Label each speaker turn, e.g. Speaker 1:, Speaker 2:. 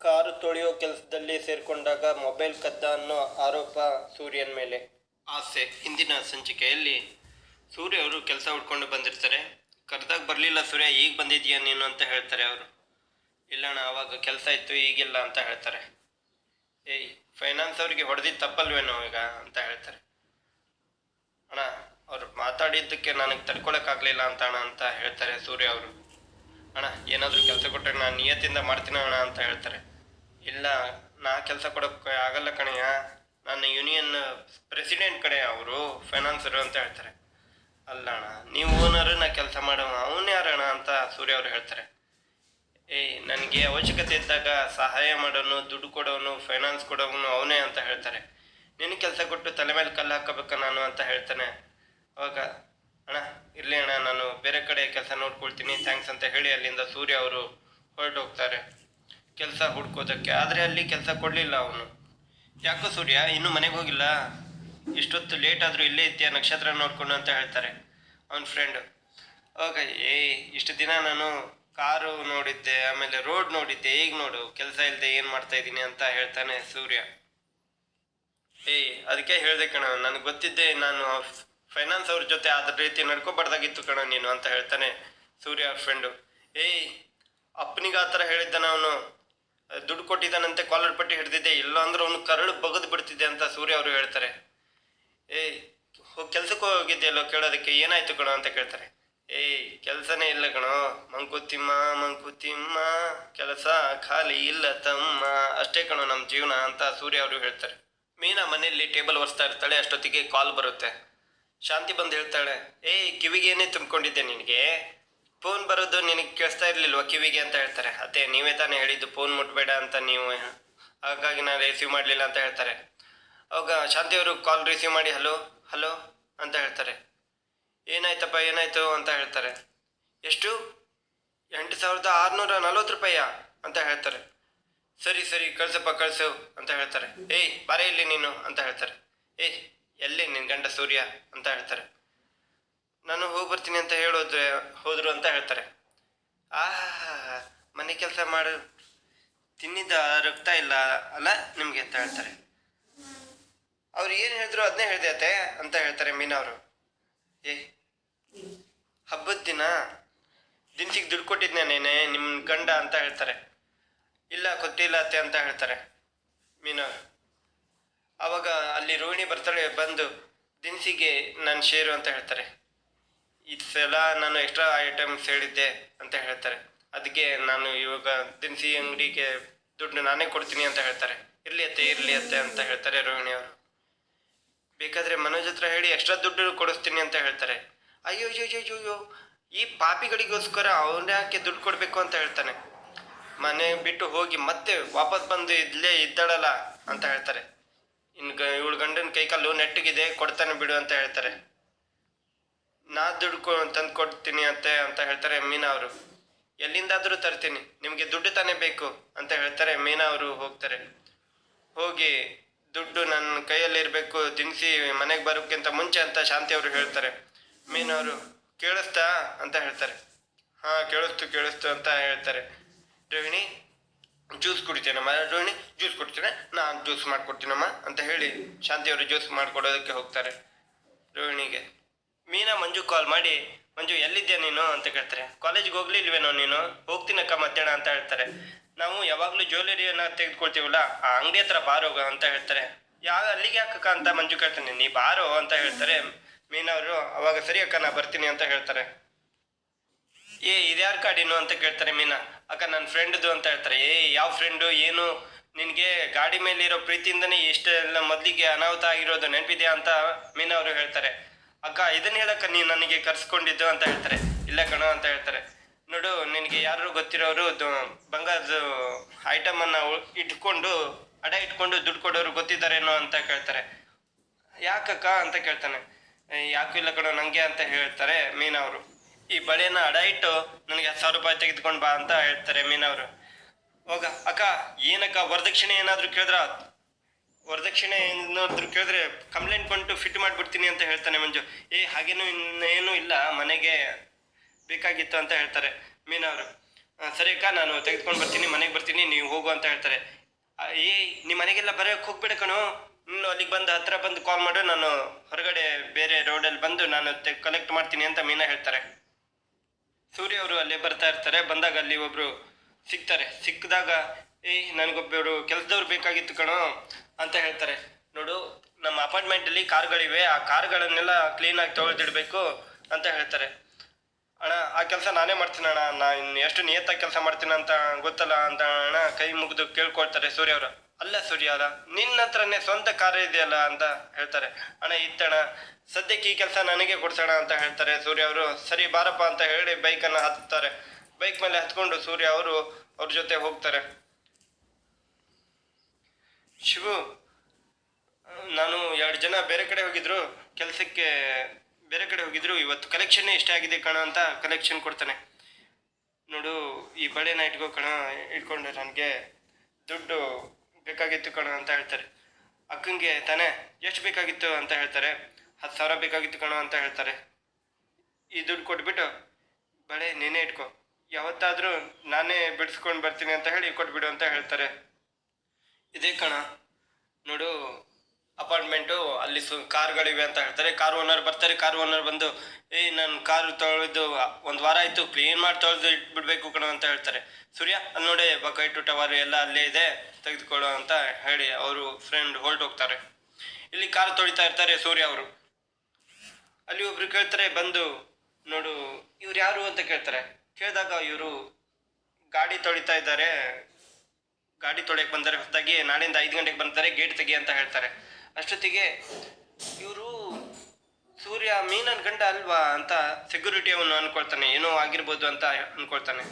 Speaker 1: Car ತೊಳೆಯೋ ಕೆಲಸದಲ್ಲಿ ಸೇರ್ಕೊಂಡಾಗ mobile ಕದ್ದ ಅನ್ನೋ ಆರೋಪ ಸೂರ್ಯನ ಮೇಲೆ. ಆಸೆ. ಹಿಂದಿನ ಸಂಚಿಕೆಯಲ್ಲಿ ಸೂರ್ಯ ಅವರು ಕೆಲಸ ಹುಡ್ಕೊಂಡು ಬಂದಿರ್ತಾರೆ. ಕರೆದಾಗ ಬರಲಿಲ್ಲ ಸೂರ್ಯ, ಈಗ ಬಂದಿದ್ಯಾ ನೀನು? ಅಂತ ಹೇಳ್ತಾರೆ ಅವರು. ಇಲ್ಲಣ್ಣ ಆವಾಗ ಕೆಲಸ ಇತ್ತು, ಈಗಿಲ್ಲ, ಅಂತ ಹೇಳ್ತಾರೆ. ಏಯ್ ಫೈನಾನ್ಸ್ ಅವ್ರಿಗೆ ಹೊಡೆದಿದ್ದು ತಪ್ಪಲ್ವೇನೋ ಈಗ? ಅಂತ ಹೇಳ್ತಾರೆ. ಅಣ್ಣ, ಅವ್ರು ಮಾತಾಡಿದ್ದಕ್ಕೆ ನನಗೆ ತಡ್ಕೊಳಕ್ಕಾಗಲಿಲ್ಲ ಅಂತ ಅಣ್ಣ, ಅಂತ ಹೇಳ್ತಾರೆ ಸೂರ್ಯ ಅವರು. ಅಣ್ಣ, ಏನಾದರೂ ಕೆಲಸ ಕೊಟ್ಟರೆ ನಾನು ನಿಯತ್ತಿಂದ ಮಾಡ್ತೀನಿ ಅಣ್ಣ, ಅಂತ ಹೇಳ್ತಾರೆ. ಇಲ್ಲ, ನಾ ಕೆಲಸ ಕೊಡೋಕ್ಕೆ ಆಗಲ್ಲ ಕಣಯ್ಯ. ನನ್ನ ಯೂನಿಯನ್ ಪ್ರೆಸಿಡೆಂಟ್ ಕಡೆ ಅವರು ಫೈನಾನ್ಸರು ಅಂತ ಹೇಳ್ತಾರೆ. ಅಲ್ಲಣ್ಣ ನೀವು ಓನರು ನಾ ಕೆಲಸ ಮಾಡೋಣ, ಅವನು ಯಾರಣ ಅಂತ ಸೂರ್ಯ ಅವರು ಹೇಳ್ತಾರೆ. ಏಯ್ ನನಗೆ ಅವಶ್ಯಕತೆ ಇದ್ದಾಗ ಸಹಾಯ ಮಾಡೋನು, ದುಡ್ಡು ಕೊಡೋನು ಫೈನಾನ್ಸ್ ಕೊಡೋನು ಅವನೇ ಅಂತ ಹೇಳ್ತಾರೆ. ನಿನ್ನ ಕೆಲಸ ಕೊಟ್ಟು ತಲೆ ಮೇಲೆ ಕಲ್ಲು ಹಾಕಬೇಕಾ ನಾನು ಅಂತ ಹೇಳ್ತಾನೆ. ಅವಾಗ, ಅಣ್ಣ, ಇರಲಿ ಅಣ್ಣ, ನಾನು ಬೇರೆ ಕಡೆ ಕೆಲಸ ನೋಡ್ಕೊಳ್ತೀನಿ ಥ್ಯಾಂಕ್ಸ್ ಅಂತ ಹೇಳಿ ಅಲ್ಲಿಂದ ಸೂರ್ಯ ಅವರು ಹೊರಟು ಹೋಗ್ತಾರೆ ಕೆಲಸ ಹುಡ್ಕೋದಕ್ಕೆ. ಆದರೆ ಅಲ್ಲಿ ಕೆಲಸ ಕೊಡಲಿಲ್ಲ ಅವನು. ಯಾಕೋ ಸೂರ್ಯ, ಇನ್ನೂ ಮನೆಗೆ ಹೋಗಿಲ್ಲ? ಇಷ್ಟೊತ್ತು ಲೇಟ್ ಆದರೂ ಇಲ್ಲೇ ಇದೆಯಾ? ನಕ್ಷತ್ರ ನೋಡ್ಕೊಂಡು ಅಂತ ಹೇಳ್ತಾರೆ ಅವನ ಫ್ರೆಂಡು ಓಕೆ ಏಯ್ ಇಷ್ಟು ದಿನ ನಾನು ಕಾರು ನೋಡಿದ್ದೆ, ಆಮೇಲೆ ರೋಡ್ ನೋಡಿದ್ದೆ, ಈಗ ನೋಡು, ಕೆಲಸ ಇಲ್ಲದೆ ಏನು ಮಾಡ್ತಾ ಇದ್ದೀನಿ ಅಂತ ಹೇಳ್ತಾನೆ ಸೂರ್ಯ. ಏಯ್ ಅದಕ್ಕೆ ಹೇಳಿದೆ ಕಣ, ನನಗೆ ಗೊತ್ತಿದ್ದೆ ನಾನು ಫೈನಾನ್ಸ್ ಅವ್ರ ಜೊತೆ ಅದ್ರ ರೀತಿ ನಡ್ಕೊಬಾರ್ದಾಗಿತ್ತು ಕಣ ನೀನು ಅಂತ ಹೇಳ್ತಾನೆ ಸೂರ್ಯ ಅವ್ರ ಫ್ರೆಂಡು ಏಯ್ ಅಪ್ಪನಿಗೆ ಆ ಥರ ಹೇಳಿದ್ದಾನ ಅವನು. ದುಡ್ಡು ಕೊಟ್ಟಿದ್ದಾನಂತೆ, ಕಾಲರ್ ಪಟ್ಟಿ ಹಿಡ್ದಿದ್ದೆ, ಇಲ್ಲ ಅಂದ್ರೆ ಅವನು ಕರಳು ಬಗದು ಬಿಡ್ತಿದ್ದೆ ಅಂತ ಸೂರ್ಯ ಅವರು ಹೇಳ್ತಾರೆ. ಹೋಗಿ ಕೆಲ್ಸಕ್ಕೆ ಹೋಗಿದ್ದೆಯಲ್ಲೋ ಕೇಳೋದಕ್ಕೆ, ಏನಾಯ್ತು ಕಣೋ ಅಂತ ಕೇಳ್ತಾರೆ. ಏಯ್ ಕೆಲಸನೇ ಇಲ್ಲ ಕಣೋ, ಮಂಕುತಿಮ್ಮ ಮಂಕುತಿಮ್ಮ, ಕೆಲಸ ಖಾಲಿ ಇಲ್ಲ ತಮ್ಮ, ಅಷ್ಟೇ ಕಣೋ ನಮ್ಮ ಜೀವನ ಅಂತ ಸೂರ್ಯ ಅವರು ಹೇಳ್ತಾರೆ. ಮೀನಾ ಮನೆಯಲ್ಲಿ ಟೇಬಲ್ ಒರೆಸ್ತಾ ಇರ್ತಾಳೆ, ಅಷ್ಟೊತ್ತಿಗೆ ಕಾಲ್ ಬರುತ್ತೆ. ಶಾಂತಿ ಬಂದು ಹೇಳ್ತಾಳೆ ಏಯ್ ಕಿವಿಗೆ ಏನೇ ತುಂಬಿಕೊಂಡಿದ್ದೆ ನಿನಗೆ? ಫೋನ್ ಬರೋದು ನಿನಗೆ ಕೇಳಿಸ್ತಾ ಇರ್ಲಿಲ್ವಾ ಕಿವಿಗೆ ಅಂತ ಹೇಳ್ತಾರೆ. ಅದೇ ನೀವೇ ತಾನೇ ಹೇಳಿದ್ದು ಫೋನ್ ಮುಟ್ಬೇಡ ಅಂತ ನೀವು. ಹಾಗಾಗಿ ನಾನು ರಿಸೀವ್ ಮಾಡಲಿಲ್ಲ ಅಂತ ಹೇಳ್ತಾರೆ. ಅವಾಗ ಶಾಂತಿಯವರು ಕಾಲ್ ರಿಸೀವ್ ಮಾಡಿ ಹಲೋ ಹಲೋ ಅಂತ ಹೇಳ್ತಾರೆ. ಏನಾಯ್ತಪ್ಪ, ಏನಾಯ್ತು? ಅಂತ ಹೇಳ್ತಾರೆ. ಎಷ್ಟು? ಎಂಟು ಸಾವಿರದ ಆರುನೂರ ನಲ್ವತ್ತು ರೂಪಾಯ ಅಂತ ಹೇಳ್ತಾರೆ. ಸರಿ ಸರಿ, ಕಳ್ಸಪ್ಪ, ಕಳ್ಸು ಅಂತ ಹೇಳ್ತಾರೆ. ಏಯ್, ಬಾರೆ ಇಲ್ಲಿ ನೀನು ಅಂತ ಹೇಳ್ತಾರೆ. ಏಯ್, ಎಲ್ಲಿ ನಿನ್ನ ಗಂಡ ಸೂರ್ಯ? ಅಂತ ಹೇಳ್ತಾರೆ. ನಾನು ಹೋಗಿ ಬರ್ತೀನಿ ಅಂತ ಹೇಳೋದ್ರೆ ಹೋದ್ರು ಅಂತ ಹೇಳ್ತಾರೆ. ಆ, ಮನೆ ಕೆಲಸ ಮಾಡು. ತಿನ್ನಿದ ರಕ್ತ ಇಲ್ಲ ಅಲ್ಲ ನಿಮಗೆ ಅಂತ ಹೇಳ್ತಾರೆ. ಅವ್ರು ಏನು ಹೇಳಿದ್ರು ಅದನ್ನೇ ಹೇಳಿದೆ ಅಂತ ಹೇಳ್ತಾರೆ ಮೀನವರು ಏ, ಹಬ್ಬದ ದಿನ ದಿನಸಿಗೆ ದುಡ್ಡು ಕೊಟ್ಟಿದ್ದೆ ನೇನೆ ನಿಮ್ಮ ಗಂಡ ಅಂತ ಹೇಳ್ತಾರೆ. ಇಲ್ಲ ಗೊತ್ತಿಲ್ಲ ಅತ್ತೆ ಅಂತ ಹೇಳ್ತಾರೆ ಮೀನಾ ಅವಾಗ ಅಲ್ಲಿ ರೋಹಿಣಿ ಬರ್ತಾಳೆ ಬಂದು ದಿನಸಿಗೆ ನಾನು ಶೇರು ಅಂತ ಹೇಳ್ತಾರೆ. ಸಲ ನಾನು ಎಕ್ಸ್ಟ್ರಾ ಐಟಮ್ಸ್ ಹೇಳಿದ್ದೆ ಅಂತ ಹೇಳ್ತಾರೆ. ಅದಕ್ಕೆ ನಾನು ಇವಾಗ ದಿನಸಿ ಅಂಗಡಿಗೆ ದುಡ್ಡು ನಾನೇ ಕೊಡ್ತೀನಿ ಅಂತ ಹೇಳ್ತಾರೆ. ಇರಲಿ ಅತ್ತೆ ಇರಲಿ ಅತ್ತೆ ಅಂತ ಹೇಳ್ತಾರೆ ರೋಹಿಣಿ ಅವರು. ಬೇಕಾದರೆ ಮನೋಜ್ ಹತ್ರ ಹೇಳಿ ಎಕ್ಸ್ಟ್ರಾ ದುಡ್ಡು ಕೊಡಿಸ್ತೀನಿ ಅಂತ ಹೇಳ್ತಾರೆ. ಅಯ್ಯೋ ಅಯ್ಯೋ ಅಯ್ಯೋ ಅಯ್ಯೋ ಈ ಪಾಪಿಗಳಿಗೋಸ್ಕರ ಅವನ ಯಾಕೆ ದುಡ್ಡು ಕೊಡಬೇಕು ಅಂತ ಹೇಳ್ತಾನೆ. ಮನೆ ಬಿಟ್ಟು ಹೋಗಿ ಮತ್ತೆ ವಾಪಸ್ ಬಂದು ಇದ್ಲೇ ಇದ್ದಾಳಲ್ಲ ಅಂತ ಹೇಳ್ತಾರೆ. ಇನ್ನು ಇವಳು ಗಂಡನ ಕೈಕಾಲು ನೆಟ್ಟಗಿದೆ, ಕೊಡ್ತಾನೆ ಬಿಡು ಅಂತ ಹೇಳ್ತಾರೆ. ನಾ ದುಡ್ಡು ತಂದು ಕೊಡ್ತೀನಿ ಅಂತ ಅಂತ ಹೇಳ್ತಾರೆ ಮೀನಾ ಅವರು. ಎಲ್ಲಿಂದಾದರೂ ತರ್ತೀನಿ, ನಿಮಗೆ ದುಡ್ಡು ತಾನೇ ಬೇಕು, ಅಂತ ಹೇಳ್ತಾರೆ ಮೀನಾ ಅವರು ಹೋಗ್ತಾರೆ. ಹೋಗಿ ದುಡ್ಡು ನನ್ನ ಕೈಯಲ್ಲಿ ಇರಬೇಕು, ದಿನಸಿ ಮನೆಗೆ ಬರೋಕ್ಕಿಂತ ಮುಂಚೆ ಅಂತ ಶಾಂತಿ ಅವರು ಹೇಳ್ತಾರೆ. ಮೀನಾ ಅವರು, ಕೇಳಿಸ್ತಾ ಅಂತ ಹೇಳ್ತಾರೆ. ಹಾಂ, ಕೇಳಿಸ್ತು ಕೇಳಿಸ್ತು ಅಂತ ಹೇಳ್ತಾರೆ. ರೋಹಿಣಿ, ಜ್ಯೂಸ್ ಕುಡಿತೇನಮ್ಮ, ರೋಹಿಣಿ, ಜ್ಯೂಸ್ ಕುಡ್ತೇನೆ ನಾನು ಜ್ಯೂಸ್ ಮಾಡಿಕೊಡ್ತೀನಮ್ಮ, ಅಂತ ಹೇಳಿ ಶಾಂತಿಯವರು ಜ್ಯೂಸ್ ಮಾಡಿಕೊಡೋದಕ್ಕೆ ಹೋಗ್ತಾರೆ. ರೋಹಿಣಿಗೆ. ಮೀನಾ, ಮಂಜು ಕಾಲ್ ಮಾಡಿ, ಮಂಜು, ಎಲ್ಲಿದ್ಯಾ ನೀನು? ಅಂತ ಕೇಳ್ತಾರೆ. ಕಾಲೇಜ್ಗೆ ಹೋಗ್ಲಿಲ್ವೇನೋ ನೀನು? ಹೋಗ್ತೀನಕ್ಕ ಮಧ್ಯಾಹ್ನ ಅಂತ ಹೇಳ್ತಾರೆ. ನಾವು ಯಾವಾಗಲೂ ಜ್ಯುವೆಲರಿಯನ್ನು ತೆಗೆದುಕೊಳ್ತೀವಲ್ಲ, ಆ ಅಂಗಡಿ ಹತ್ರ ಬಾರೋಗ ಅಂತ ಹೇಳ್ತಾರೆ. ಯಾವ ಅಲ್ಲಿಗೆ ಯಾಕಕ್ಕ? ಅಂತ ಮಂಜು ಕೇಳ್ತಾನೆ. ನೀ ಬಾರೋ ಅಂತ ಹೇಳ್ತಾರೆ. ಮೀನಾ ಅವರು, ಅವಾಗ ಸರಿ ಅಕ್ಕ, ನಾ ಬರ್ತೀನಿ ಅಂತ ಹೇಳ್ತಾರೆ. ಏ ಇದ್ಯಾರ ಕಾಡಿನು ಅಂತ ಕೇಳ್ತಾರೆ ಮೀನಾ. ಅಕ್ಕ ನನ್ನ ಫ್ರೆಂಡ್ದು ಅಂತ ಹೇಳ್ತಾರೆ. ಏ, ಯಾವ ಫ್ರೆಂಡು ಏನು? ನಿನಗೆ ಗಾಡಿ ಮೇಲಿರೋ ಪ್ರೀತಿಯಿಂದನೇ ಇಷ್ಟೆಲ್ಲ ಮೊದಲಿಗೆ ಅನಾಹುತ ಆಗಿರೋದು ನೆನಪಿದೆಯಾ? ಅಂತ ಮೀನಾ ಅವರು ಹೇಳ್ತಾರೆ. ಅಕ್ಕ ಇದನ್ನ ಹೇಳಕ್ಕ ನೀ ನನಗೆ ಕರ್ಸ್ಕೊಂಡಿದ್ದು ಅಂತ ಹೇಳ್ತಾರೆ. ಇಲ್ಲ ಕಣ ಅಂತ ಹೇಳ್ತಾರೆ. ನೋಡು ನಿನಗೆ ಯಾರು ಗೊತ್ತಿರೋರು ಬಂಗಾರದ ಐಟಮ್ ಅನ್ನ ಇಟ್ಕೊಂಡು ಅಡ ಇಟ್ಕೊಂಡು ದುಡ್ಡು ಕೊಡೋರು ಗೊತ್ತಿದ್ದಾರೇನೋ ಅಂತ ಕೇಳ್ತಾರೆ. ಯಾಕಕ್ಕ ಅಂತ ಕೇಳ್ತಾನೆ. "ಏ, ಯಾಕೂ ಇಲ್ಲ ಕಣೋ ನನಗೆ ಅಂತ ಹೇಳ್ತಾರೆ ಮೀನವರು. ಈ ಬಳೆನ ಅಡ ಇಟ್ಟು ನನಗೆ ಹತ್ತು ಸಾವಿರ ರೂಪಾಯಿ ತೆಗೆದುಕೊಂಡು ಬಾ ಅಂತ ಹೇಳ್ತಾರೆ ಮೀನವರು. ಹೋಗ ಅಕ್ಕ ಏನಕ್ಕ ವರದಕ್ಷಿಣೆ ಏನಾದರೂ ಕೇಳಿದ್ರ? ವರದಕ್ಷಿಣೆ ಏನಾದ್ರು ಕೇಳಿದ್ರೆ ಕಂಪ್ಲೇಂಟ್ ಕೊಟ್ಟು ಫಿಟ್ ಮಾಡಿಬಿಡ್ತೀನಿ ಅಂತ ಹೇಳ್ತಾನೆ ಮಂಜು. ಏ ಹಾಗೇನು ಇನ್ನೇನು ಇಲ್ಲ ಮನೆಗೆ ಬೇಕಾಗಿತ್ತು ಅಂತ ಹೇಳ್ತಾರೆ ಮೀನಾ ಅವರು. "ಆ, ಸರಿ ಅಕ್ಕ ನಾನು ತೆಗೆದುಕೊಂಡು ಬರ್ತೀನಿ ಮನೆಗೆ ಬರ್ತೀನಿ ನೀವು ಹೋಗು ಅಂತ ಹೇಳ್ತಾರೆ. ಏ ನಿಮ್ಮ ಮನೆಗೆಲ್ಲ ಬರೋಕ್ಕೆ ಹೋಗ್ಬೇಡ ಕಣೋ. ನೀನು ಅಲ್ಲಿಗೆ ಬಂದು ಹತ್ರ ಬಂದು ಕಾಲ್ ಮಾಡು ನಾನು ಹೊರಗಡೆ ಬೇರೆ ರೋಡಲ್ಲಿ ಬಂದು ನಾನು ಕಲೆಕ್ಟ್ ಮಾಡ್ತೀನಿ ಅಂತ ಮೀನಾ ಹೇಳ್ತಾರೆ. ಸೂರ್ಯ ಅವರು ಅಲ್ಲೇ ಬರ್ತಾ ಇರ್ತಾರೆ ಬಂದಾಗ ಅಲ್ಲಿ ಒಬ್ಬರು ಸಿಗ್ತಾರೆ. ಸಿಕ್ಕಿದಾಗ ಏಯ್ ನನಗೊಬ್ಬರು ಕೆಲಸದವ್ರು ಬೇಕಾಗಿತ್ತು ಕಣೋ. ಅಂತ ಹೇಳ್ತಾರೆ. ನೋಡು, ನಮ್ಮ ಅಪಾರ್ಟ್ಮೆಂಟಲ್ಲಿ ಕಾರ್ಗಳಿವೆ, ಆ ಕಾರ್ಗಳನ್ನೆಲ್ಲ ಕ್ಲೀನಾಗಿ ತೊಳೆದಿಡಬೇಕು ಅಂತ ಹೇಳ್ತಾರೆ. ಅಣ್ಣ, ಆ ಕೆಲಸ ನಾನೇ ಮಾಡ್ತೀನಿ ಅಣ್ಣ. ನಾನು ಎಷ್ಟು ನಿಯತ್ತಾಗಿ ಕೆಲಸ ಮಾಡ್ತೀನಿ ಅಂತ ಗೊತ್ತಲ್ಲ ಅಂತ ಅಣ್ಣ ಕೈ ಮುಗಿದು ಕೇಳ್ಕೊಳ್ತಾರೆ ಸೂರ್ಯ ಅವರು. ಅಲ್ಲ ಸೂರ್ಯ ಅಲ್ಲ ನಿನ್ನ ಹತ್ರನೇ ಸ್ವಂತ ಕಾರ್ಯ ಇದೆಯಲ್ಲ ಅಂತ ಹೇಳ್ತಾರೆ. ಅಣ್ಣ ಇತ್ತಣ ಸದ್ಯಕ್ಕೆ ಈ ಕೆಲಸ ನನಗೆ ಕೊಡ್ಸೋಣ ಅಂತ ಹೇಳ್ತಾರೆ ಸೂರ್ಯ ಅವರು. ಸರಿ, ಬಾರಪ್ಪ ಅಂತ ಹೇಳಿ ಬೈಕನ್ನು ಹತ್ತಾರೆ ಬೈಕ್ ಮೇಲೆ ಹತ್ಕೊಂಡು ಸೂರ್ಯ ಅವರು ಅವ್ರ ಜೊತೆ ಹೋಗ್ತಾರೆ. ಶಿವು, ನಾನು ಎರಡು ಜನ ಬೇರೆ ಕಡೆ ಹೋಗಿದ್ರು, ಕೆಲಸಕ್ಕೆ ಬೇರೆ ಕಡೆ ಹೋಗಿದ್ರು. ಇವತ್ತು ಕಲೆಕ್ಷನ್ನೇ ಇಷ್ಟ ಆಗಿದೆ ಕಣ ಅಂತ ಕಲೆಕ್ಷನ್ ಕೊಡ್ತಾನೆ. ನೋಡು, ಈ ಬಳೆನ ಇಟ್ಕೋ ಕಣ, ಇಟ್ಕೊಂಡು ನನಗೆ ದುಡ್ಡು ಬೇಕಾಗಿತ್ತು ಕಣ ಅಂತ ಹೇಳ್ತಾರೆ. ಅಕ್ಕಂಗೆ ತಾನೇ, ಎಷ್ಟು ಬೇಕಾಗಿತ್ತು ಅಂತ ಹೇಳ್ತಾರೆ. ಹತ್ತು ಸಾವಿರ ಬೇಕಾಗಿತ್ತು ಕಣ ಅಂತ ಹೇಳ್ತಾರೆ. ಈ ದುಡ್ಡು ಕೊಟ್ಬಿಟ್ಟು, ಬಳೆ, ನೀನೇ ಇಟ್ಕೋ. ಯಾವತ್ತಾದರೂ ನಾನೇ ಬಿಡಿಸ್ಕೊಂಡು ಬರ್ತೀನಿ ಅಂತ ಹೇಳಿ ಕೊಟ್ಬಿಡು ಅಂತ ಹೇಳ್ತಾರೆ. ಇದೇ ಕಣ. ನೋಡು ಅಪಾರ್ಟ್ಮೆಂಟು ಅಲ್ಲಿ ಸು, ಕಾರ್ಗಳಿವೆ ಅಂತ ಹೇಳ್ತಾರೆ. ಕಾರ್ ಓನರ್ ಬರ್ತಾರೆ ಕಾರ್ ಓನರ್ ಬಂದು ಏಯ್ ನನ್ನ ಕಾರು ತೊಳೆದು, ಒಂದು ವಾರ ಆಯಿತು ಕ್ಲೀನ್ ಮಾಡಿ ತೊಳೆದು ಇಟ್ಬಿಡ್ಬೇಕು ಕಣ ಅಂತ ಹೇಳ್ತಾರೆ. ಸೂರ್ಯ ಅಲ್ಲಿ ನೋಡಿ ಬಕೈಟು ಟವರ್ ಎಲ್ಲ ಅಲ್ಲೇ ಇದೆ, ತೆಗೆದುಕೊಳ್ಳೋ ಅಂತ ಹೇಳಿ ಅವರು ಫ್ರೆಂಡ್ ಹೊಲ್ಟ್ ಹೋಗ್ತಾರೆ. ಇಲ್ಲಿ ಕಾರ್ ತೊಳಿತಾ ಇರ್ತಾರೆ ಸೂರ್ಯ ಅವರು. ಅಲ್ಲಿ ಒಬ್ರು ಕೇಳ್ತಾರೆ, ಬಂದು, ನೋಡು, ಇವ್ರು ಯಾರು? ಅಂತ ಕೇಳ್ತಾರೆ. ಕೇಳಿದಾಗ ಇವರು ಗಾಡಿ ತೊಳಿತಾ ಇದ್ದಾರೆ. ಗಾಡಿ ತೊಳೆಯಕ್ಕೆ ಬಂದರೆ ಹೊತ್ತಾಗಿ ನಾಳೆಯಿಂದ ಐದು ಗಂಟೆಗೆ ಬರ್ತಾರೆ ಗೇಟ್ ತೆಗಿ ಅಂತ ಹೇಳ್ತಾರೆ. ಅಷ್ಟೊತ್ತಿಗೆ ಇವರು ಸೂರ್ಯ ಮೀನನ್ ಗಂಡ ಅಲ್ವಾ ಅಂತ ಸೆಕ್ಯೂರಿಟಿ ಅವನು ಅನ್ಕೊಳ್ತಾನೆ, ಏನೋ ಆಗಿರ್ಬೋದು ಅಂತ ಅನ್ಕೊಳ್ತಾನೆ.